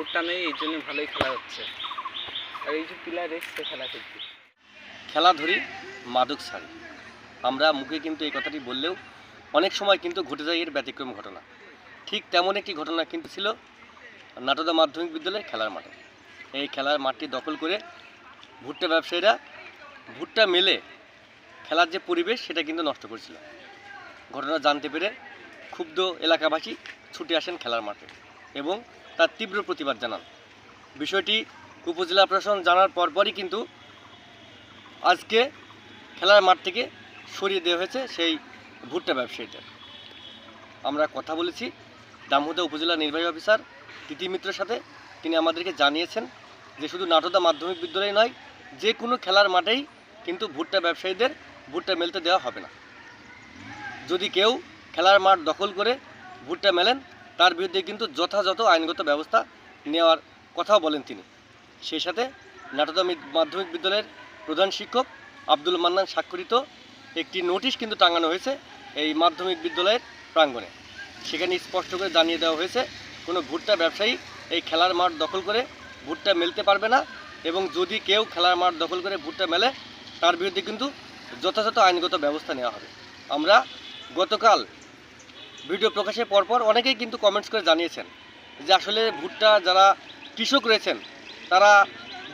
ভুট্টা নেই, এই জন্য ভালোই খেলা হচ্ছে। আর এই যে পিলার এসছে খেলা করতে খেলা ধরি, মাদক ছাড়ি। আমরা মুখে কিন্তু এই কথাটি বললেও অনেক সময় কিন্তু ঘটে যায় এর ব্যতিক্রম ঘটনা। ঠিক তেমন একটি ঘটনা কিন্তু ছিল নাটোদা মাধ্যমিক বিদ্যালয়ের খেলার মাঠে। এই খেলার মাঠটি দখল করে ভুট্টা ব্যবসায়ীরা ভুট্টা মেলে খেলার যে পরিবেশ, সেটা কিন্তু নষ্ট করেছিল। ঘটনা জানতে পেরে ক্ষুব্ধ এলাকাবাসী ছুটে আসেন খেলার মাঠে এবং তার তীব্র প্রতিবাদ জানান। বিষয়টি উপজেলা প্রশাসন জানার পরপরই কিন্তু আজকে খেলার মাঠ থেকে সরিয়ে দেওয়া হয়েছে সেই ভুট্টা ব্যবসায়ীদের আমরা কথা বলেছি দামোদা উপজেলা নির্বাহী অফিসার তিতি মিত্রের সাথে। তিনি আমাদেরকে জানিয়েছেন যে শুধু নাটোদা মাধ্যমিক বিদ্যালয় নয়, যে কোনো খেলার মাঠেই কিন্তু ভুট্টা ব্যবসায়ীদের ভুট্টা মেলতে দেওয়া হবে না। যদি কেউ খেলার মাঠ দখল করে ভুট্টা মেলেন তার বিরুদ্ধে কিন্তু যথাযথ আইনগত ব্যবস্থা নেওয়ার কথাও বলেন তিনি। সেই সাথে নাটোদা মাধ্যমিক বিদ্যালয়ের প্রধান শিক্ষক আব্দুল মান্নান স্বাক্ষরিত একটি নোটিশ কিন্তু টাঙানো হয়েছে এই মাধ্যমিক বিদ্যালয়ের প্রাঙ্গণে। সেখানে স্পষ্ট করে জানিয়ে দেওয়া হয়েছে, কোনো ভুট্টা ব্যবসায়ী এই খেলার মাঠ দখল করে ভুট্টা মেলতে পারবে না এবং যদি কেউ খেলার মাঠ দখল করে ভুট্টা মেলে, তার বিরুদ্ধে কিন্তু যথাযথ আইনগত ব্যবস্থা নেওয়া হবে। আমরা গতকাল ভিডিও প্রকাশের পরপর অনেকেই কিন্তু কমেন্টস করে জানিয়েছেন যে আসলে ভুট্টা যারা কৃষক রয়েছেন, তারা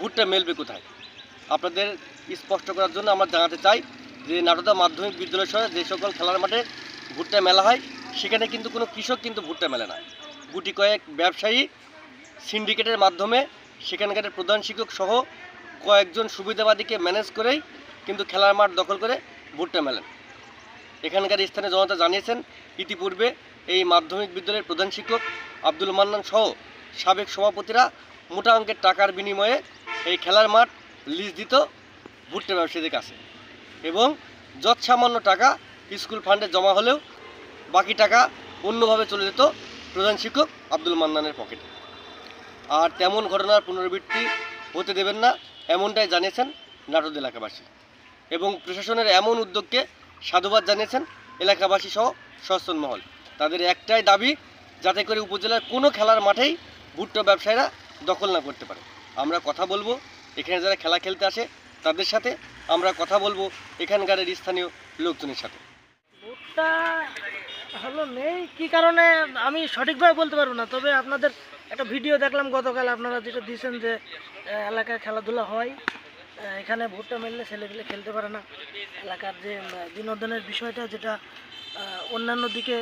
ভুট্টা মেলবে কোথায়? আপনাদের স্পষ্ট করার জন্য আমরা জানাতে চাই যে নাটোদা মাধ্যমিক বিদ্যালয় সহ যে সকল খেলার মাঠে ভুট্টা মেলা হয়, সেখানে কিন্তু কোনো কৃষক কিন্তু ভুট্টা মেলে না। গুটি কয়েক ব্যবসায়ী সিন্ডিকেটের মাধ্যমে সেখানকার প্রধান শিক্ষক সহ কয়েকজন সুবিধাবাদীকে ম্যানেজ করেই কিন্তু খেলার মাঠ দখল করে ভুট্টা মেলেন। এখানকার স্থানীয় জনতা জানিয়েছেন, ইতিপূর্বে এই মাধ্যমিক বিদ্যালয়ের প্রধান শিক্ষক আব্দুল মান্নান সহ সাবেক সভাপতিরা মোটা অঙ্কের টাকার বিনিময়ে এই খেলার মাঠ লিজ দিত ভুট্টা ব্যবসায়ীদের কাছে এবং যৎসামান্য টাকা স্কুল ফান্ডে জমা হলেও বাকি টাকা অন্যভাবে চলে যেত প্রধান শিক্ষক আব্দুল মান্নানের পকেটে। আর তেমন ঘটনার পুনরাবৃত্তি হতে দেবেন না, এমনটাই জানিয়েছেন নাটোদ এলাকাবাসী। এবং প্রশাসনের এমন উদ্যোগকে সাধুবাদ জানিয়েছেন এলাকাবাসী সহ সচেতন মহল। তাদের একটাই দাবি, যাতে করে উপজেলার কোনো খেলার মাঠেই ভুট্টা ব্যবসায়ীরা দখল না করতে পারে। আমরা কথা বলব, এখানে যারা খেলা খেলতে আসে, তাদের সাথে আমরা কথা বলব এখানকার স্থানীয় লোকজনের সাথে। ভোটটা হলো নেই, কি কারণে আমি সঠিকভাবে বলতে পারব না, তবে আপনাদের একটা ভিডিও দেখলাম গতকাল, আপনারা যেটা দিয়েছেন যে এলাকায় খেলাধুলা হয়। এখানে ভোটটা মেললে ছেলেপেলে খেলতে পারে না। এলাকার যে বিনোদনের বিষয়টা, যেটা অন্যান্য দিকে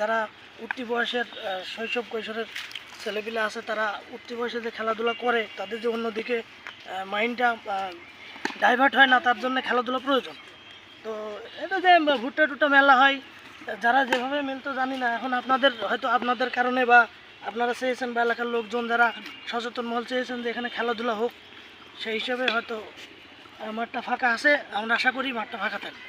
যারা উঠতি বয়সের শৈশব কৈশোরের ছেলেপিলে আছে, তারা উঠতি বয়সে যে খেলাধুলা করে, তাদের যে অন্যদিকে মাইন্ডটা ডাইভার্ট হয় না, তার জন্য খেলাধুলা প্রয়োজন। তো এটা যে ভুট্টা টুট্টা মেলা হয়, যারা যেভাবে মিলতো জানি না। এখন আপনাদের, হয়তো আপনাদের কারণে বা আপনারা চেয়েছেন বা এলাকার লোকজন যারা সচেতন মহল চেয়েছেন যে এখানে খেলাধুলা হোক সেই হিসাবে হয়তো মাঠটা ফাঁকা আছে আমরা আশা করি মাঠটা ফাঁকা থাকবে।